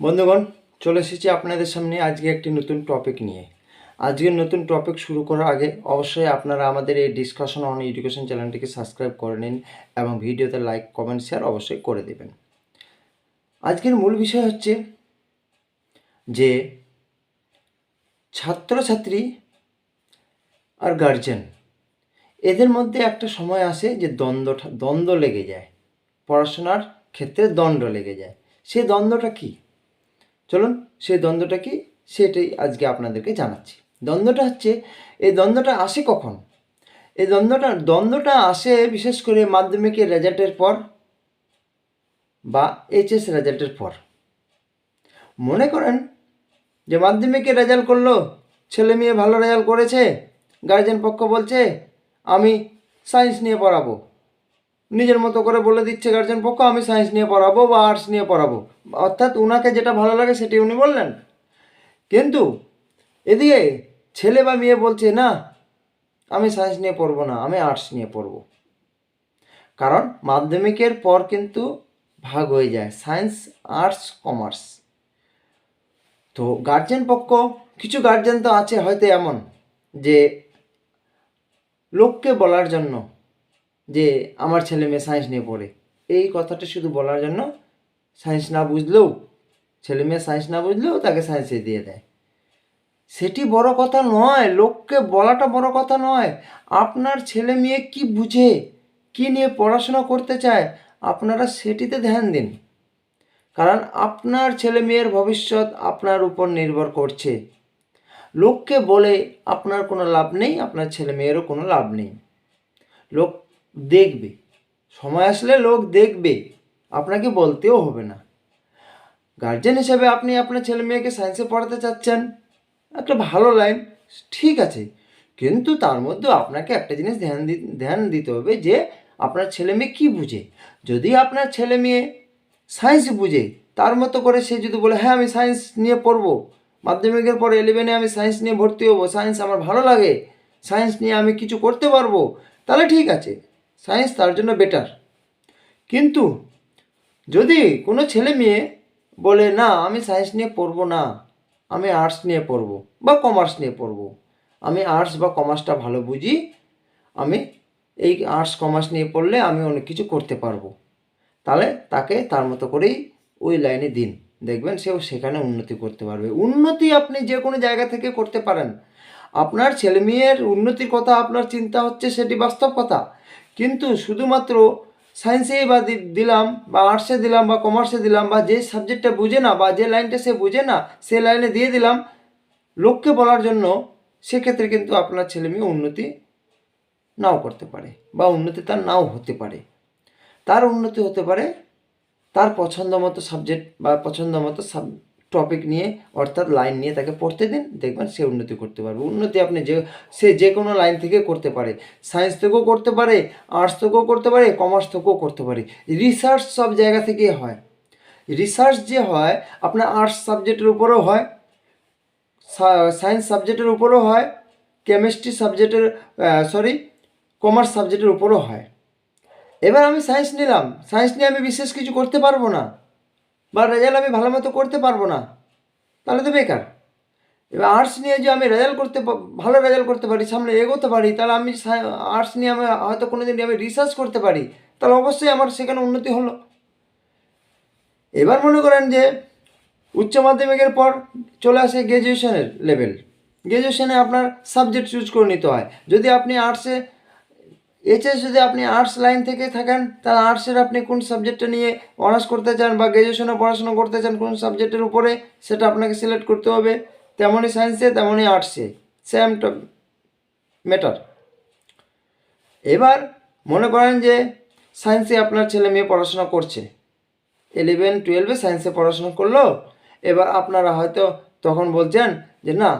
বন্ধুগণ, চলে এসেছি আপনাদের সামনে আজকে একটি নতুন টপিক নিয়ে। আজকের নতুন টপিক শুরু করার আগে অবশ্যই আপনারা আমাদের এই ডিসকাশন অন এডুকেশন চ্যানেলটিকে সাবস্ক্রাইব করে নিন এবং ভিডিওতে লাইক কমেন্ট শেয়ার অবশ্যই করে দেবেন। আজকের মূল বিষয় হচ্ছে যে ছাত্রছাত্রী আর গার্জেন এদের মধ্যে একটা সময় আসে যে দ্বন্দ্বটা দ্বন্দ্ব লেগে যায়। পড়াশোনার ক্ষেত্রে দ্বন্দ্ব লেগে যায়। সেই দ্বন্দ্বটা কী? চলুন, সেই দ্বন্দ্বটা কি? সেটাই আজকে আপনাদেরকে জানাচ্ছি। দ্বন্দ্বটা হচ্ছে, এই দ্বন্দ্বটা আসে কখন? এই দ্বন্দ্বটা দ্বন্দ্বটা আসে বিশেষ করে মাধ্যমিকের রেজাল্টের পর বা এইচএস রেজাল্টের পর। মনে করেন যে মাধ্যমিকে রেজাল্ট করল, ছেলে মেয়ে ভালো রেজাল্ট করেছে, গার্জেন পক্ষ বলছে, আমি সায়েন্স নিয়ে পড়াবো। নিজের মতো করে বলে দিচ্ছে গার্জেন পক্ষ, আমি সায়েন্স নিয়ে পড়াবো বা আর্টস নিয়ে পড়াবো। অর্থাৎ উনাকে যেটা ভালো লাগে সেটি উনি বললেন। কিন্তু এদিকে ছেলে বা মেয়ে বলছে, না, আমি সায়েন্স নিয়ে পড়ব না, আমি আর্টস নিয়ে পড়ব। কারণ মাধ্যমিকের পর কিন্তু ভাগ হয়ে যায় সায়েন্স আর্টস কমার্স তো গার্জেন পক্ষ, কিছু গার্জেন তো আছে হয়তো এমন যে লোককে বলার জন্য যে আমার ছেলে মেয়ে সায়েন্স নিয়ে পড়ে। এই কথাটা শুধু বলার জন্য সায়েন্স না বুঝলেও, ছেলে মেয়ে সায়েন্স না বুঝলেও তাকে সায়েন্সে দিয়ে দেয়। সেটি বড় কথা নয়, লোককে বলাটা বড় কথা নয়। আপনার ছেলে মেয়ে কি বুঝে, কি নিয়ে পড়াশোনা করতে চায়, আপনারা সেটিতে ধ্যান দিন। কারণ আপনার ছেলে মেয়ের ভবিষ্যৎ আপনার উপর নির্ভর করছে। লোককে বলে আপনার কোনো লাভ নেই, আপনার ছেলে মেয়েরও কোনো লাভ নেই। লোক দেখবে। সময় আসলে লোক দেখবে। আপনাকে বলতেও হবে না। গার্জেন হিসেবে আপনি আপনার ছেলে মেয়েকে সায়েন্সে পড়াতে চাচ্ছেন, একটা ভালো লাইন ঠিক আছে। কিন্তু তার মধ্যেও আপনাকে একটা জিনিস ধ্যান ধ্যান দিতে হবে যে আপনার ছেলে মেয়ে কী বুঝে। যদি আপনার ছেলে মেয়ে সায়েন্স বুঝে, তার মতো করে সে যদি বলে হ্যাঁ আমি সায়েন্স নিয়ে পড়ব। মাধ্যমিকের পর ইলেভেনে আমি সায়েন্স নিয়ে ভর্তি হব। সায়েন্স আমার ভালো লাগে। সায়েন্স নিয়ে আমি কিছু করতে পারব। তাহলে ঠিক আছে। সায়েন্স তার জন্য বেটার। কিন্তু যদি কোনো ছেলে মেয়ে বলে, না, আমি সায়েন্স নিয়ে পড়ব না, আমি আর্টস নিয়ে পড়ব বা কমার্স নিয়ে পড়ব, আমি আর্টস বা কমার্সটা ভালো বুঝি, আমি এই আর্টস, কমার্স নিয়ে পড়লে আমি অনেক কিছু করতে পারব। তাহলে তাকে তার মতো করেই ওই লাইনে দিন। দেখবেন সেও সেখানে উন্নতি করতে পারবে। উন্নতি আপনি যে কোনো জায়গা থেকে করতে পারেন। আপনার ছেলে মেয়ের উন্নতির কথা, আপনার চিন্তা হচ্ছে সেটি বাস্তব কথা। কিন্তু শুধুমাত্র সায়েন্সেই বা দিলাম বা আর্টসে দিলাম বা কমার্সে দিলাম বা যে সাবজেক্টটা বুঝে না বা যে লাইনটা সে বুঝে না, সে লাইনে দিয়ে দিলাম, লোককে বলার জন্য সেক্ষেত্রে কিন্তু আপনার ছেলে মেয়ে উন্নতি নাও করতে পারে বা উন্নতি তার নাও হতে পারে। তার উন্নতি হতে পারে তার পছন্দ মতো সাবজেক্ট বা পছন্দ মতো সাব টপিক নিয়ে, অর্থাৎ লাইন নিয়ে তাকে পড়তে দিন, দেখবেন সে উন্নতি করতে পারবে। উন্নতি আপনি যে, সে যে কোনো লাইন থেকে করতে পারে। সায়েন্স থেকেও করতে পারে আর্টস থেকেও করতে পারে কমার্স থেকেও করতে পারে। রিসার্চ সব জায়গা থেকেই হয়। রিসার্চ যে হয়, আপনার আর্টস সাবজেক্টের উপরেও হয় সায়েন্স সাবজেক্টের উপরেও হয় কেমিস্ট্রি সাবজেক্টের সরি কমার্স সাবজেক্টের উপরেও হয়। এবার আমি সায়েন্স নিলাম। সায়েন্স নিয়ে আমি বিশেষ কিছু করতে পারব না। বা রেজাল্ট আমি ভালো মতো করতে পারব না, তাহলে তো বেকার। এবার আর্টস নিয়ে যে আমি রেজাল্ট করতে ভালো রেজাল্ট করতে পারি, সামনে এগোতে পারি, তাহলে আমি আর্টস নিয়ে আমি হয়তো কোনো দিন আমি রিসার্চ করতে পারি, তাহলে অবশ্যই আমার সেখানে উন্নতি হলো। এবার মনে করেন যে উচ্চ মাধ্যমিকের পর চলে আসে গ্র্যাজুয়েশনের লেভেল গ্র্যাজুয়েশনে আপনার সাবজেক্ট চুজ করে নিতে হয়। যদি আপনি আর্টসে এইচএস যদি আপনি আর্টস লাইন থেকে থাকেন, তাহলে আর্টসের আপনি কোন সাবজেক্টটা নিয়ে অনার্স করতে চান বা গ্র্যাজুয়েশনে পড়াশোনা করতে চান, কোন সাবজেক্টের উপরে, সেটা আপনাকে সিলেক্ট করতে হবে। তেমনই সায়েন্সে তেমনই আর্টসে সেম ম্যাটার এবার মনে করেন যে সায়েন্সে আপনার ছেলে মেয়ে পড়াশোনা করছে। ইলেভেন টুয়েলভে সায়েন্সে পড়াশোনা করল। এবার আপনারা হয়তো তখন বলছেন যে, না,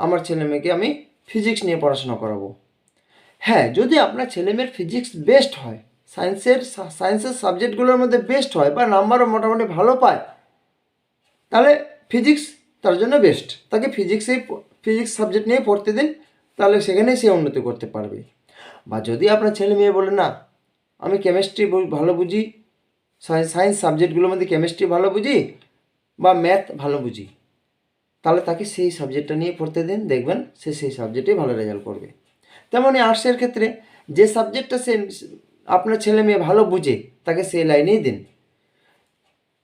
আমার ছেলে মেয়েকে আমি ফিজিক্স নিয়ে পড়াশোনা করাবো। হ্যাঁ যদি আপনার ছেলে মেয়ের ফিজিক্স বেস্ট হয় সায়েন্সের সায়েন্সের সাবজেক্টগুলোর মধ্যে বেস্ট হয় বা নাম্বারও মোটামুটি ভালো পায়, তাহলে ফিজিক্স তার জন্য বেস্ট তাকে ফিজিক্সেই ফিজিক্স সাবজেক্ট নিয়ে পড়তে দিন, তাহলে সেখানেই সে উন্নতি করতে পারবে। বা যদি আপনার ছেলে মেয়ে বলে, না, আমি কেমিস্ট্রি ভালো বুঝি সায়েন্স সাবজেক্টগুলোর মধ্যে কেমিস্ট্রি ভালো বুঝি বা ম্যাথ ভালো বুঝি, তাহলে তাকে সেই সাবজেক্টটা নিয়ে পড়তে দিন, দেখবেন সে সেই সাবজেক্টেই ভালো রেজাল্ট করবে। তেমনই আর্টসের ক্ষেত্রে যে সাবজেক্টটা সে আপনার ছেলে মেয়ে ভালো বুঝে, তাকে সেই লাইনেই দিন।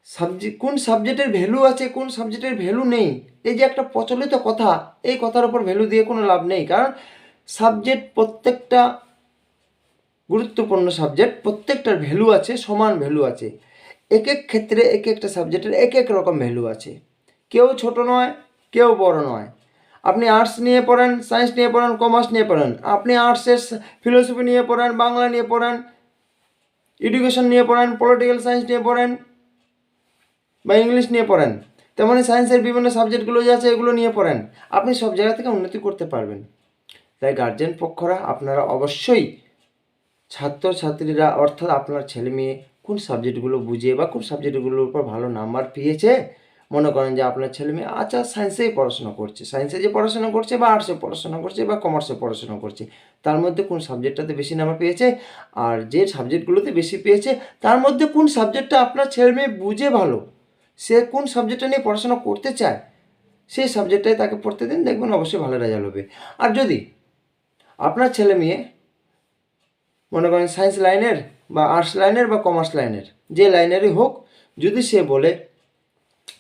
সাবজেক্ট কোন সাবজেক্টের ভ্যালু আছে, কোন সাবজেক্টের ভ্যালু নেই, এই যে একটা প্রচলিত কথা, এই কথার উপর ভ্যালু দিয়ে কোনো লাভ নেই। কারণ সাবজেক্ট প্রত্যেকটা গুরুত্বপূর্ণ সাবজেক্ট প্রত্যেকটার ভ্যালু আছে, সমান ভ্যালু আছে। এক এক ক্ষেত্রে এক একটা সাবজেক্টের এক এক রকম ভ্যালু আছে। কেউ ছোট নয়, কেউ বড় নয়। আপনি আর্টস নিয়ে পড়েন সায়েন্স নিয়ে পড়েন কমার্স নিয়ে পড়েন। আপনি আর্টসের ফিলোসফি নিয়ে পড়েন, বাংলা নিয়ে পড়েন এডুকেশন নিয়ে পড়েন পলিটিক্যাল সায়েন্স নিয়ে পড়েন, বা ইংলিশ নিয়ে পড়েন তেমনই সায়েন্সের বিভিন্ন সাবজেক্টগুলো যে আছে এগুলো নিয়ে পড়েন, আপনি সব জায়গা থেকে উন্নতি করতে পারবেন। তাই গার্জেন পক্ষরা আপনারা অবশ্যই ছাত্রছাত্রীরা, অর্থাৎ আপনার ছেলে মেয়ে কোন সাবজেক্টগুলো বুঝে বা কোন সাবজেক্টগুলোর উপর ভালো নাম্বার পেয়েছে মনে করেন যে আপনার ছেলে মেয়ে আচ্ছা সায়েন্সেই পড়াশোনা করছে সায়েন্সে যে পড়াশোনা করছে বা আর্টসে পড়াশোনা করছে বা কমার্সে পড়াশোনা করছে, তার মধ্যে কোন সাবজেক্টটাতে বেশি নাম্বার পেয়েছে? আর যে সাবজেক্টগুলোতে বেশি পেয়েছে, তার মধ্যে কোন সাবজেক্টটা আপনার ছেলে মেয়ে বুঝে ভালো? সে কোন সাবজেক্টটা নিয়ে পড়াশোনা করতে চায়? সেই সাবজেক্টটাই তাকে পড়তে দিন, দেখবেন অবশ্যই ভালো রেজাল্ট হবে। আর যদি আপনার ছেলে মেয়ে মনে করেন সায়েন্স লাইনের বা আর্টস লাইনের বা কমার্স লাইনের যে লাইনেরই হোক, যদি সে বলে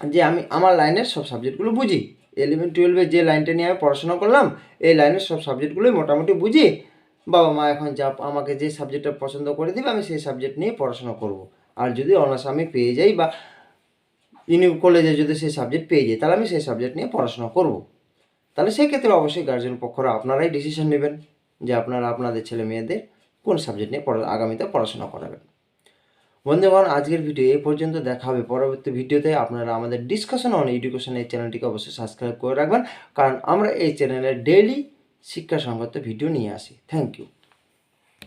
যে আমি আমার লাইনের সব সাবজেক্টগুলো বুঝি। ইলেভেন টুয়েলভে যে লাইনটা নিয়ে আমি পড়াশোনা করলাম, এই লাইনের সব সাবজেক্টগুলোই মোটামুটি বুঝি। বাবা মা এখন যা আমাকে যে সাবজেক্টটা পছন্দ করে দিবে, আমি সেই সাবজেক্ট নিয়ে পড়াশোনা করব। আর যদি অনার্স আমি পেয়ে যাই বা ইউনি কলেজে যদি সেই সাবজেক্ট পেয়ে যাই, তাহলে আমি সেই সাবজেক্ট নিয়ে পড়াশোনা করব। তাহলে সেই ক্ষেত্রে অবশ্যই গার্জেন পক্ষরা আপনারাই ডিসিশন নেবেন যে আপনারা আপনাদের ছেলে মেয়েদের কোন সাবজেক্ট নিয়ে পড়া, আগামীতে পড়াশোনা করাবেন। বন্ধুগণ আজকের ভিডিও এই পর্যন্ত দেখা হবে। পরবর্তী ভিডিওতে আপনারা আমাদের ডিসকাশন অন এডুকেশন এই চ্যানেলটিকে অবশ্যই সাবস্ক্রাইব করে রাখবেন। কারণ আমরা এই চ্যানেলে ডেইলি শিক্ষা সংক্রান্ত ভিডিও নিয়ে আসি। Thank you